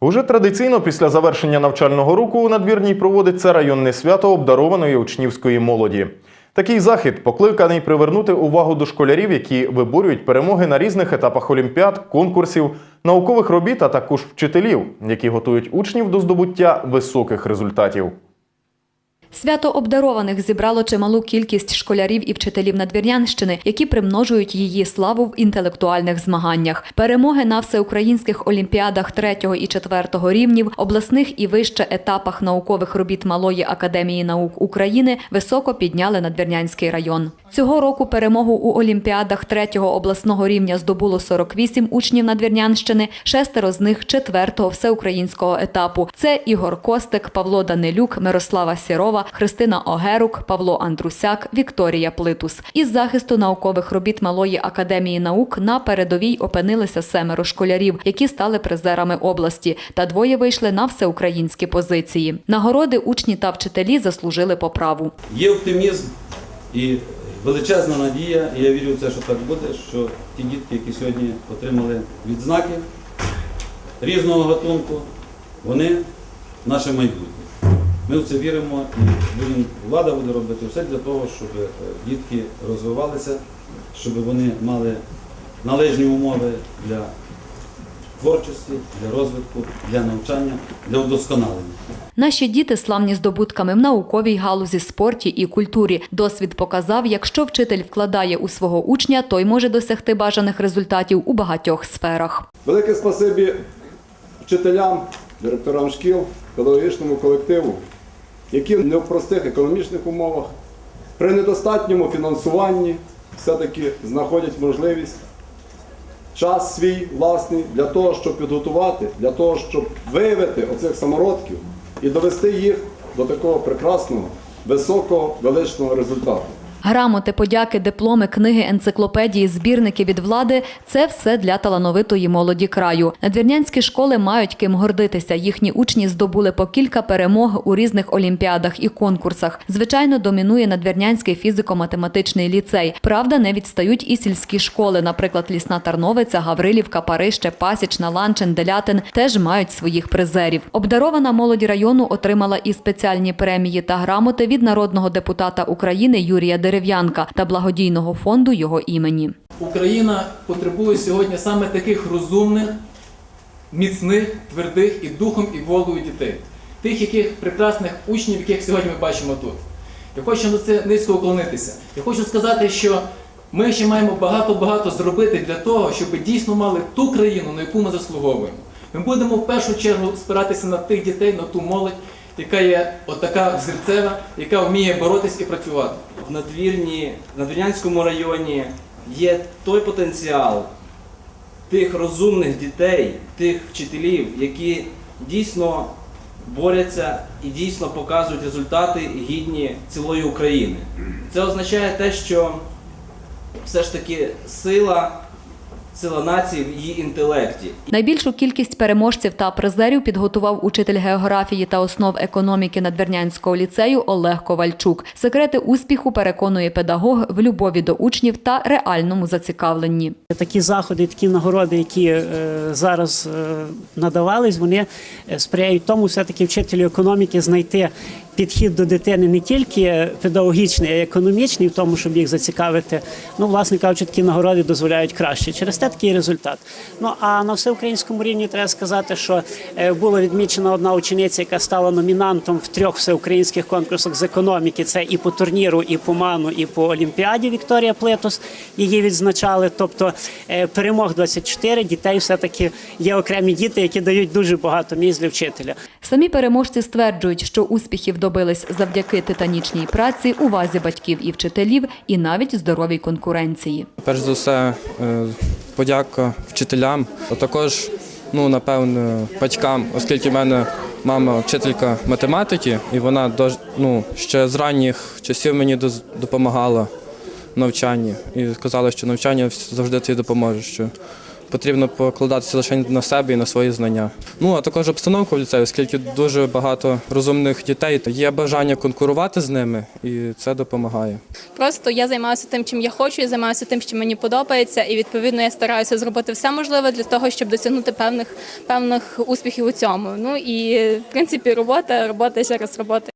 Уже традиційно після завершення навчального року у надвірній проводиться районне свято обдарованої учнівської молоді. Такий захід покликаний привернути увагу до школярів, які виборюють перемоги на різних етапах олімпіад, конкурсів, наукових робіт, а також вчителів, які готують учнів до здобуття високих результатів. Свято обдарованих зібрало чималу кількість школярів і вчителів Надвірнянщини, які примножують її славу в інтелектуальних змаганнях. Перемоги на всеукраїнських олімпіадах 3 і 4 рівнів, обласних і вище етапах наукових робіт Малої академії наук України високо підняли Надвірнянський район. Цього року перемогу у олімпіадах 3 обласного рівня здобуло 48 учнів Надвірнянщини, шестеро з них 4 всеукраїнського етапу. Це Ігор Костик, Павло Данилюк, Мирослава Сірова, Христина Огерук, Павло Андрусяк, Вікторія Плитус. Із захисту наукових робіт Малої академії наук на передовій опинилися семеро школярів, які стали призерами області, та двоє вийшли на всеукраїнські позиції. Нагороди учні та вчителі заслужили по праву. Є оптимізм і величезна надія, і я вірю в це, що так буде, що ті дітки, які сьогодні отримали відзнаки різного гатунку, вони наше майбутнє. Ми в це віримо і будемо, влада буде робити все для того, щоб е, дітки розвивалися, щоб вони мали належні умови для творчості, для розвитку, для навчання, для удосконалення. Наші діти славні здобутками в науковій галузі, спорті і культурі. Досвід показав, якщо вчитель вкладає у свого учня, той може досягти бажаних результатів у багатьох сферах. Велике спасибі вчителям, директорам шкіл, педагогічному колективу, які не в простих економічних умовах, при недостатньому фінансуванні все-таки знаходять можливість час свій власний для того, щоб підготувати, для того, щоб виявити оцих самородків і довести їх до такого прекрасного, високого, величного результату. Грамоти, подяки, дипломи, книги, енциклопедії, збірники від влади це все для талановитої молоді краю. Надвірнянські школи мають ким гордитися. Їхні учні здобули по кілька перемог у різних олімпіадах і конкурсах. Звичайно, домінує Надвірнянський фізико-математичний ліцей. Правда, не відстають і сільські школи, наприклад, Лісна Тарновиця, Гаврилівка, Парище, Пасічна, Ланчин, Делятин теж мають своїх призерів. Обдарована молодь району отримала і спеціальні премії та грамоти від народного депутата України Юрія Дерев'янка та благодійного фонду його імені. Україна потребує сьогодні саме таких розумних, міцних, твердих і духом, і волею дітей. Тих, яких прекрасних учнів, яких сьогодні ми бачимо тут. Я хочу на це низько уклонитися. Я хочу сказати, що ми ще маємо багато-багато зробити для того, щоб дійсно мали ту країну, на яку ми заслуговуємо. Ми будемо в першу чергу спиратися на тих дітей, на ту молодь, яка є отака взірцева, яка вміє боротись і працювати. в надвірні, в Надвірнянському районі є той потенціал тих розумних дітей, тих вчителів, які дійсно борються і дійсно показують результати гідні цілої України. Це означає те, що все ж таки сила, сила нації в її інтелекті. Найбільшу кількість переможців та призерів підготував учитель географії та основ економіки Надвірнянського ліцею Олег Ковальчук. Секрети успіху переконує педагог в любові до учнів та реальному зацікавленні. Такі заходи, такі нагороди, які е, зараз е, надавались, вони е, сприяють тому, все-таки вчителю економіки знайти підхід до дитини не тільки педагогічний, а й економічний, в тому, щоб їх зацікавити. Ну, власне кажучи, такі нагороди дозволяють краще. Через те такий результат. Ну а на всеукраїнському рівні треба сказати, що е, була відмічена одна учениця, яка стала номінантом в трьох всеукраїнських конкурсах з економіки. Це і по турніру, і по ману, і по олімпіаді. Вікторія Плетус її відзначали. Тобто е, перемог 24, дітей все-таки є окремі діти, які дають дуже багато місць для вчителя. Самі переможці стверджують, що успіхів добились завдяки титанічній праці, увазі батьків і вчителів, і навіть здоровій конкуренції. Перш за все, е, подяка вчителям, а також, ну, напевно, батькам, оскільки в мене мама вчителька математики, і вона ну, ще з ранніх часів мені допомагала в навчанні. І сказала, що навчання завжди тобі допоможе, що потрібно покладатися лише на себе і на свої знання. Ну а також обстановка в ліцеї, оскільки дуже багато розумних дітей, є бажання конкурувати з ними, і це допомагає. Просто я займаюся тим, чим я хочу, я займаюся тим, що мені подобається, і відповідно я стараюся зробити все можливе для того, щоб досягнути певних певних успіхів у цьому. Ну і в принципі робота, робота ще раз робота.